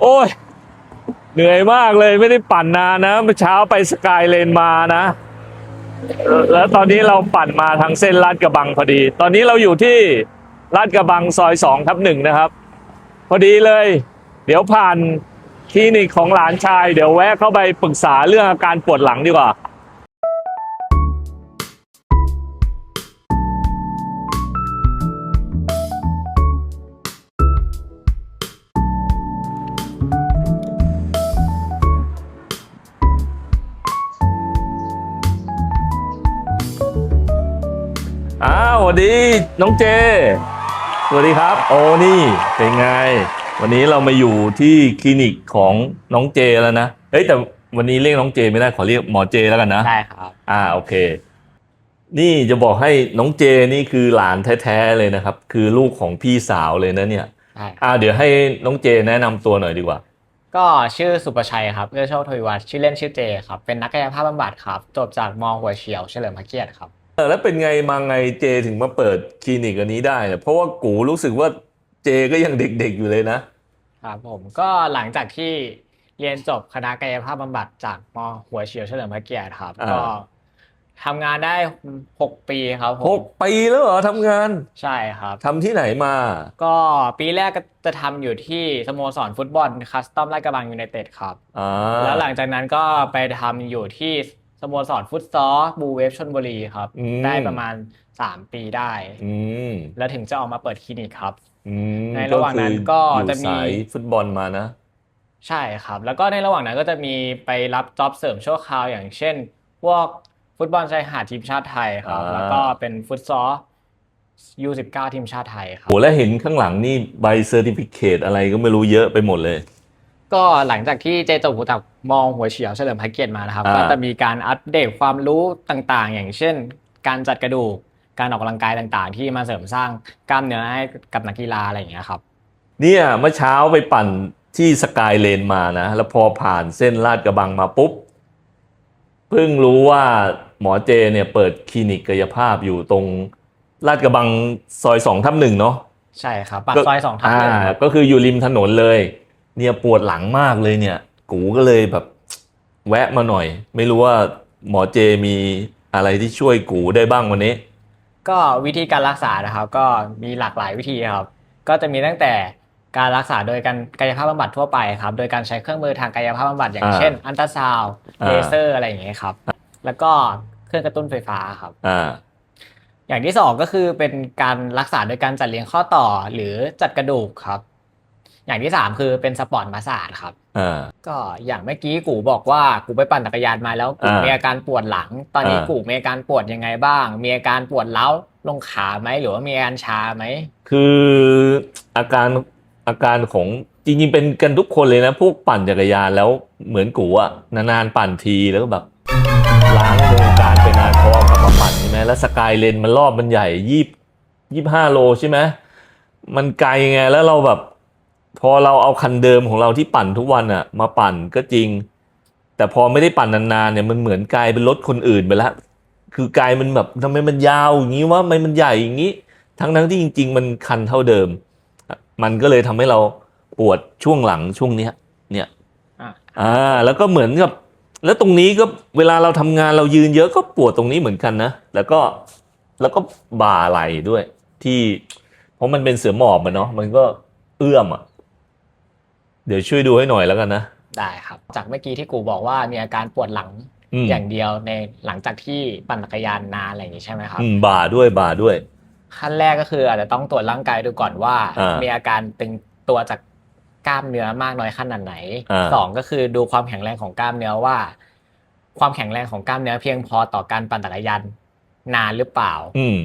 โอ้ย เหนื่อยมากเลยไม่ได้ปั่นนานนะเมื่อเช้าไปสกายเลนมานะ แล้วตอนนี้เราปั่นมาทางเส้นลาดกระบังพอดี ตอนนี้เราอยู่ที่ลาดกระบังซอยสองทับหนึ่งนะครับ พอดีเลย เดี๋ยวผ่านคลินิกของหลานชาย เดี๋ยวแวะเข้าไปปรึกษาเรื่องอาการปวดหลังดีกว่า วสวัสดีน้องเจ สวัสดีครับ โอ้นี่เป็นไง วันนี้เรามาอยู่ที่คลินิกของน้องเจแล้วนะ เฮ้ยแต่วันนี้เรียกน้องเจไม่ได้ขอเรียกหมอเจแล้วกันนะ ได้ครับ อ่าโอเค นี่จะบอกให้น้องเจนี่คือหลานแท้ๆเลยนะครับ คือลูกของพี่สาวเลยนะเนี่ยได้อ่าเดี๋ยวให้น้องเจแนะนำตัวหน่อยดีกว่า ก็ชื่อสุประชัยครับเอื้อโชคทวีวัฒน์ชื่อเล่นชื่อเจครับ เป็นนักกายภาพบำบัดครับ จบจากมหัวเฉียวเฉลิมพระเกียรติครับ เออแล้วเป็นไงมาไงเจถึงมาเปิดคลินิกอันนี้ได้เนี่ยเพราะว่ากูรู้สึกว่าเจก็ยังเด็กๆอยู่เลยนะ ครับผมก็หลังจากที่เรียนจบคณะกายภาพบำบัดจากมหัวเฉียวเฉลิมพระเกียรติครับ อ่า ก็ทำงานได้หกปีครับผหมกปีแล้วเหรอทำงานใช่ครับ ทำที่ไหนมา ก็ปีแรกก็จะทำอยู่ที่สโมสรฟุตบอลคัสตอมลาดกระบังยูไนเต็ดครับ อ่าแล้วหลังจากนั้นก็ไปทำอยู่ที่ สโมสรฟุตซอลบูเวฟชนบุรีครับ อืม ได้ประมาณ 3 ปีได้ อืมแล้วถึงจะออกมาเปิดคลินิกครับ อืมในระหว่างนั้นก็คือจะมีอยู่สายฟุตบอลมานะ ใช่ครับ แล้วก็ในระหว่างนั้นก็จะมีไปรับจ็อบเสริมชั่วคราวอย่างเช่น พวกฟุตบอลชายหาดทีมชาติไทยครับ อ่า แล้วก็เป็นฟุตซอล U19 ทีมชาติไทยครับ โหแล้วเห็นข้างหลังนี่ใบเซอร์ติฟิเคตอะไรก็ไม่รู้เยอะไปหมดเลย ก็หลังจากที่เจจบหูจากมองหัวเฉียวเฉลิมพระเกียรติมานะครับ อ่า ก็จะมีการอัปเดตความรู้ต่างๆ อย่างเช่น การจัดกระดูก การออกกำลังกายต่างๆ ที่มาเสริมสร้างกล้ามเนื้อให้กับนักกีฬาอะไรอย่างเงี้ยครับ เนี่ยเมื่อเช้าไปปั่นที่สกายเลนมานะ แล้วพอผ่านเส้นลาดกระบังมาปุ๊บ เพิ่งรู้ว่าหมอเจเนี่ยเปิดคลินิกกายภาพอยู่ตรงลาดกระบังซอยสองทับหนึ่งเนาะ ใช่ครับปากซอยสองทับหนึ่งอ่า ครับก็คืออยู่ริมถนนเลย เนี่ยปวดหลังมากเลยเนี่ย กูก็เลยแบบแวะมาหน่อย ไม่รู้ว่าหมอเจมีอะไรที่ช่วยกูได้บ้างวันนี้ ก็วิธีการรักษานะครับ ก็มีหลากหลายวิธีครับ ก็จะมีตั้งแต่การรักษาโดยการกายภาพบำบัดทั่วไปครับ โดยการใช้เครื่องมือทางกายภาพบำบัดอย่างอ่าเช่น อันตราซาวด์อ่าเลเซอร์อะไรอย่างเงี้ยครับ แล้วก็เครื่องกระตุ้นไฟฟ้าครับอ่าอย่างที่สองก็คือเป็นการรักษาโดยการจัดเลี้ยงข้อต่อหรือจัดกระดูกครับ อย่างที่สามคือเป็นสปอร์ตมาสซาจครับอ่าก็อย่างเมื่อกี้กูบอกว่ากูไปปั่นจักรยานมาแล้วกูอ่ามีมีอาการปวดหลัง ตอนนี้อ่ากูมีอาการปวดยังไงบ้าง มีอาการปวดเล้าลงขาไหมหรือว่ามีอาการชาไหมคืออาการอาการของจริงๆเป็นกันทุกคนเลยนะ พวกปั่นจักรยานแล้วเหมือนกูอะนานๆปั่นทีแล้วก็แบบล้างวงการไปนานพอกลับมาปั่นใช่ไหมแล้วสกายเลนมันรอบมันใหญ่ยี่ยี่ห้าโลใช่ไหมมันไกลไงแล้วเราแบบ พอเราเอาคันเดิมของเราที่ปั่นทุกวันอะมาปั่นก็จริง แต่พอไม่ได้ปั่นนานๆเนี่ยมันเหมือนกลายเป็นรถคนอื่นไปแล้วคือกลายมันแบบทำไมมันยาวอย่างนี้วะทำไมมันใหญ่อย่างนี้ ทั้งทั้งๆที่จริง ๆ มันคันเท่าเดิม มันก็เลยทำให้เราปวดช่วงหลังช่วงเนี้ย เนี่ยอะอ่า แล้วก็เหมือนกับ แล้วตรงนี้ก็เวลาเราทำงานเรายืนเยอะก็ปวดตรงนี้เหมือนกันนะแล้วก็แล้วก็บ่าไหลด้วย ที่ เพราะมันเป็นเสือหมอบมันเนาะมันก็เอื้อมอะ เดี๋ยวช่วยดูให้หน่อยแล้วกันนะ ได้ครับ จากเมื่อกี้ที่กูบอกว่ามีอาการปวดหลังอืม อย่างเดียวในหลังจากที่ปั่นจักรยานนานอะไรอย่างนี้ใช่ไหมครับ อืมบ่าด้วยบ่าด้วย ขั้นแรกก็คืออาจจะต้องตรวจร่างกายดูก่อนว่าอ่ามีมีอาการตึงตัวจากกล้ามเนื้อมากน้อยขนาดไหนอ่า สองก็คือดูความแข็งแรงของกล้ามเนื้อว่า ความแข็งแรงของกล้ามเนื้อเพียงพอต่อการปั่นจักรยานนานหรือเปล่า อืม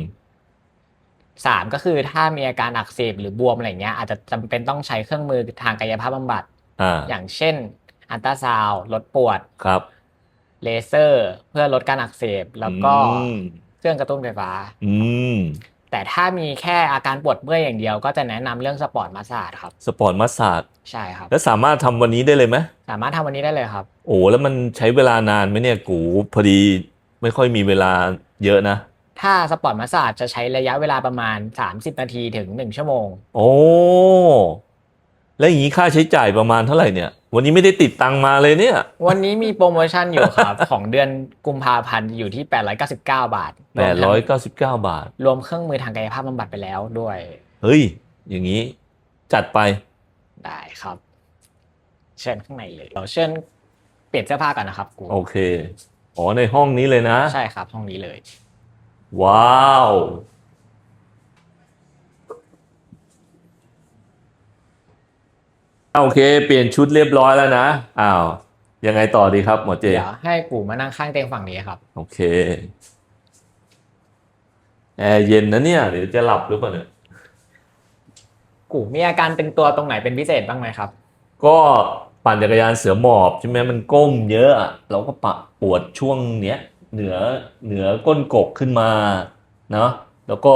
สามก็คือถ้ามีอาการอักเสบหรือบวมอะไรเงี้ยอาจจะจำเป็นต้องใช้เครื่องมือทางกายภาพบำบัด อ่าอย่างเช่น อันตราซาวด์ลดปวด ครับเลเซอร์ เพื่อลดการอักเสบแล้วก็อืมเครื่องกระตุ้นไฟฟ้า อืมแต่ถ้ามีแค่อาการปวดเมื่อยอย่างเดียว ก็จะแนะนำเรื่องสปอร์ตมาสซาจครับ สปอร์ตมัสซาดใช่ครับ แล้วสามารถทำวันนี้ได้เลยไหมสามารถทำวันนี้ได้เลยครับ โอ้แล้วมันใช้เวลานานไหมเนี่ยกูพอดีไม่ค่อยมีเวลาเยอะนะ ถ้าสปอร์ตมาสซาจจะใช้ระยะเวลาประมาณ 30 นาทีถึง 1 ชั่วโมง โอ้ แล้วอย่างนี้ค่าใช้จ่ายประมาณเท่าไหร่เนี่ย วันนี้ไม่ได้ติดตังค์มาเลยเนี่ย วันนี้มีโปรโมชั่นอยู่ครับ ของเดือนกุมภาพันธ์อยู่ที่ 899 บาทแปดร้อยเก้าสิบเก้าบาท รวมเครื่องมือทางกายภาพบำบัดไปแล้วด้วย เฮ้ย อย่างนี้จัดไป ได้ครับ เชิญข้างในเลยเดี๋ยวเชิญเปลี่ยนเสื้อผ้ากันนะครับกูโอเค อ๋อในห้องนี้เลยนะ ใช่ครับ ห้องนี้เลย ว้าว โอเค เปลี่ยนชุดเรียบร้อยแล้วนะ อ้าว ยังไงต่อดีครับหมอเจ เดี๋ยวให้กูมานั่งข้างเตียงฝั่งนี้ครับ โอเค แอร์เย็นนะเนี่ยเดี๋ยวจะหลับหรือเปล่าเนี่ย กูมีอาการเป็นตัวตรงไหนเป็นพิเศษบ้างไหมครับ ก็ปั่นจักรยานเสือหมอบใช่ไหมมันก้มเยอะอะเราก็ปะปวดช่วงเนี้ย เหนือเหนือก้นกกขึ้นมาเนาะแล้วก็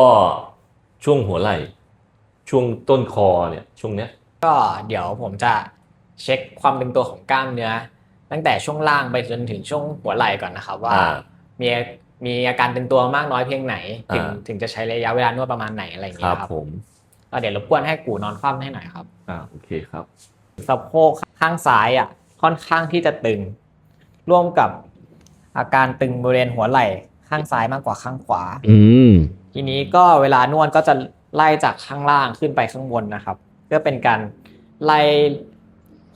ช่วงหัวไหล่ ช่วงต้นคอเนี่ยช่วงเนี้ยก็เดี๋ยวผมจะเช็คความเป็นตัวของกล้ามเนื้อตั้งแต่ช่วงล่างไปจนถึงช่วงหัวไหล่ก่อนนะครับว่า อ่า มีมีอาการเป็นตัวมากน้อยเพียงไหน ถึงอ่า ถึงจะใช้ระยะเวลานวดประมาณไหนอะไรอย่างคเงี้รับยครับผมก็เดี๋ยวรบกวนให้กูนอนคว่ำให้หน่อยครับ อ่าโอเคครับ สะโพกข้างซ้ายอะค่อนข้างที่จะตึง ร่วมกับ อาการตึงบริเวณหัวไหล่ข้างซ้ายมากกว่าข้างขวา อืมทีนี้ก็เวลานวดก็จะไล่จากข้างล่างขึ้นไปข้างบนนะครับ เพื่อเป็นการไล่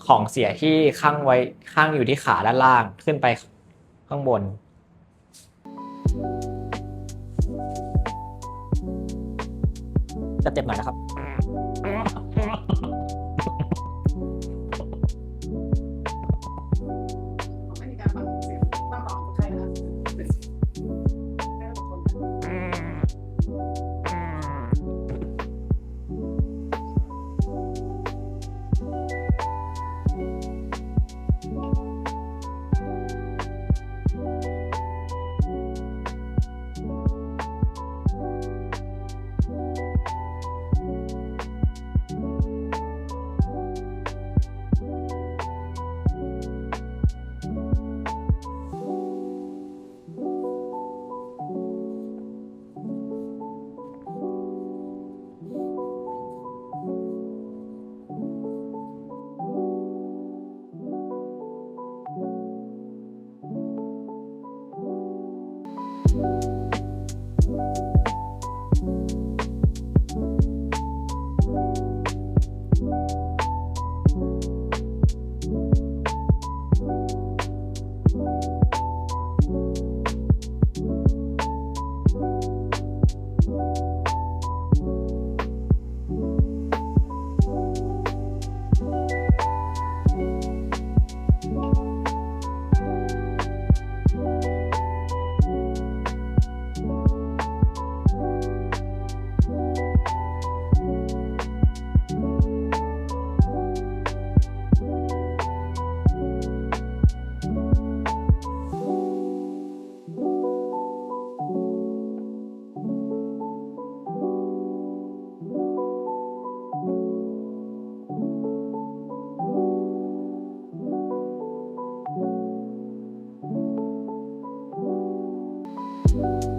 ของเสียที่ข้างไว้ข้างอยู่ที่ขาด้านล่างขึ้นไปข้างบน จะเจ็บหน่อยนะครับ ว้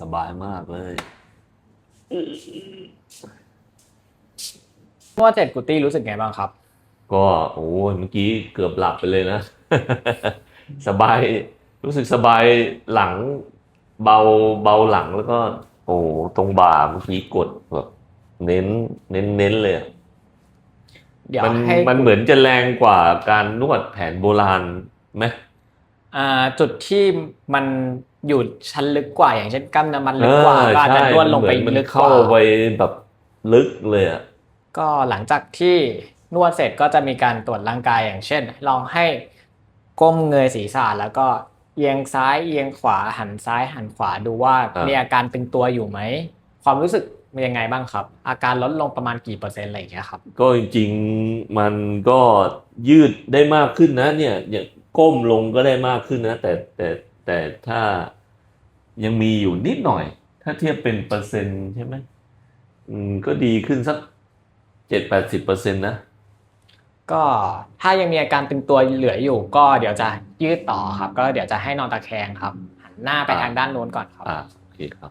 สบายมากเลยนวดเสร็จกูตี้รู้สึกไงบ้างครับ ก็โอ้ยเมื่อกี้เกือบหลับไปเลยนะ สบายรู้สึกสบายหลังเบาเบาหลังแล้วก็ โอ้ตรงบ่าเมื่อกี้กดแบบเน้น เน้นเน้นเลยอะเดี๋ยวมันให้มันเหมือนจะแรงกว่าการนวดแผนโบราณไหมอ่าจุดที่มัน อยู่ชั้นลึกกว่า อย่างเช่นกล้ามเนื้อมันลึกกว่าก็อาจจะนวดลงไปเหมือนมันลึกกเข้าว่าไปแบบลึกเลยอะก็หลังจากที่นวดเสร็จก็จะมีการตรวจร่างกายอย่างเช่น ลองให้ก้มเงยศีรษะแล้วก็เอียงซ้ายเอียงขวาหันซ้ายหันขวาดูว่าอ่ามีมีอาการตึงตัวอยู่ไหม ความรู้สึกเป็นยังไงบ้างครับ อาการลดลงประมาณกี่เปอร์เซ็นต์อะไรอย่างเงี้ยครับ ก็จริงๆมันก็ยืดได้มากขึ้นนะเนี่ยอย่างก้มลงก็ได้มากขึ้นนะ แต่แต่ แต่ถ้ายังมีอยู่นิดหน่อย ถ้าเทียบเป็นเปอร์เซ็นต์ใช่ไหมอืมก็ดีขึ้นสักเจ็ดแปดสิบเปอร์เซ็นต์นะ ก็ถ้ายังมีอาการตึงตัวเหลืออยู่ ก็เดี๋ยวจะยืดต่อครับ ก็เดี๋ยวจะให้นอนตะแคงครับหันหน้าไปอ่าทางด้านโน้นก่อนครับ อ่าโอเคครับ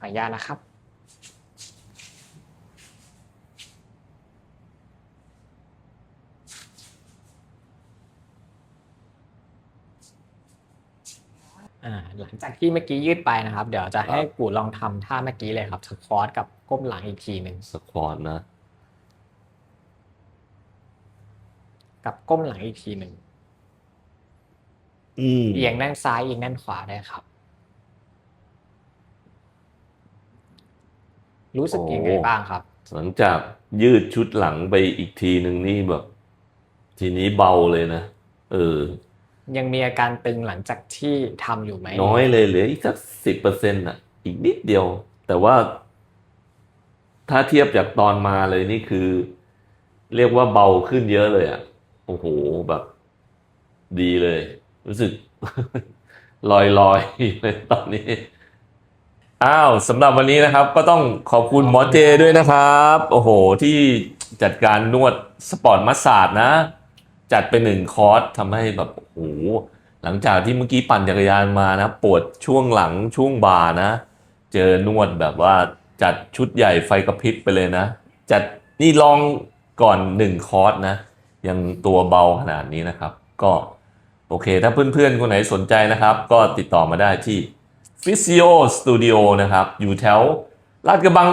ขออนุญาตนะครับ อ่าหลังจากที่เมื่อกี้ยืดไปนะครับ เดี๋ยวจะให้กูลองทำท่าเมื่อกี้เลยครับสควอตกับก้มหลังอีกทีหนึ่งสควอตนะ กับก้มหลังอีกทีหนึ่งอืมเอียงด้านซ้ายเอียงด้านขวาได้ครับ รู้สึกยังไงบ้างครับ หลังจากยืดชุดหลังไปอีกทีหนึ่งนี่แบบ ทีนี้เบาเลยนะ เออ ยังมีอาการตึงหลังจากที่ทำอยู่ไหมน้อยเลยเหลืออีกสักสิบเปอร์เซ็นต์อะ อีกนิดเดียว แต่ว่า ถ้าเทียบจากตอนมาเลยนี่คือ เรียกว่าเบาขึ้นเยอะเลยอะโอ้โหแบบ ดีเลย รู้สึกลอยลอยเลยตอนนี้ อ้าวสำหรับวันนี้นะครับ ก็ต้องขอบคุณหมอเจด้วยนะครับ โอ้โห ที่จัดการนวดสปอร์ตมัสสาดนะ จัดไปหนึ่งคอร์สทำให้แบบโอ้โหหลังจากที่เมื่อกี้ปั่นจักรยานมานะปวดช่วงหลังช่วงบ่านะ เจอนวดแบบว่าจัดชุดใหญ่ไฟกระพริบไปเลยนะ จัดนี่ลองก่อนหนึ่งคอร์สนะ ยังตัวเบาขนาดนี้นะครับ ก็โอเค ถ้าเพื่อนๆ คนไหนสนใจนะครับ ก็ติดต่อมาได้ที่ Physio Studio นะครับ อยู่แถวลาดกระบัง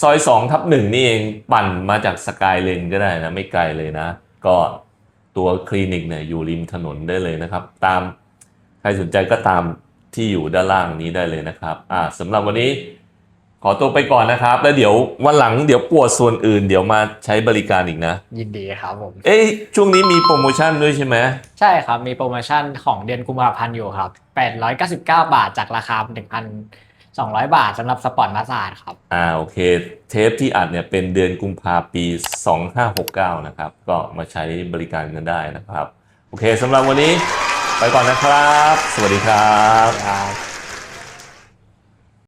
ซอย2ทับหนึ่งนี่เองปั่นมาจากสกายเลนก็ได้นะ ไม่ไกลเลยนะ ก็ ตัวคลินิกเนี่ยอยู่ริมถนนได้เลยนะครับ ตามใครสนใจก็ตามที่อยู่ด้านล่างนี้ได้เลยนะครับอ่าสำหรับวันนี้ขอตัวไปก่อนนะครับ แล้วเดี๋ยววันหลังเดี๋ยวปวดส่วนอื่น เดี๋ยวมาใช้บริการอีกนะ ยินดีครับผม เอ้ยช่วงนี้มีโปรโมชั่นด้วยใช่ไหมใช่ครับมีโปรโมชั่นของเดือนกุมภาพันธ์อยู่ครับ 899 บาทจากราคา 1,200 บาทสำหรับสปอร์ตมาสซาดครับ อ่าโอเค เทปที่อัดเนี่ยเป็นเดือนกุมภาปี 2569 นะครับ ก็มาใช้บริการกันได้นะครับ โอเคสำหรับวันนี้ไปก่อนนะครับ สวัสดีครับ ครับ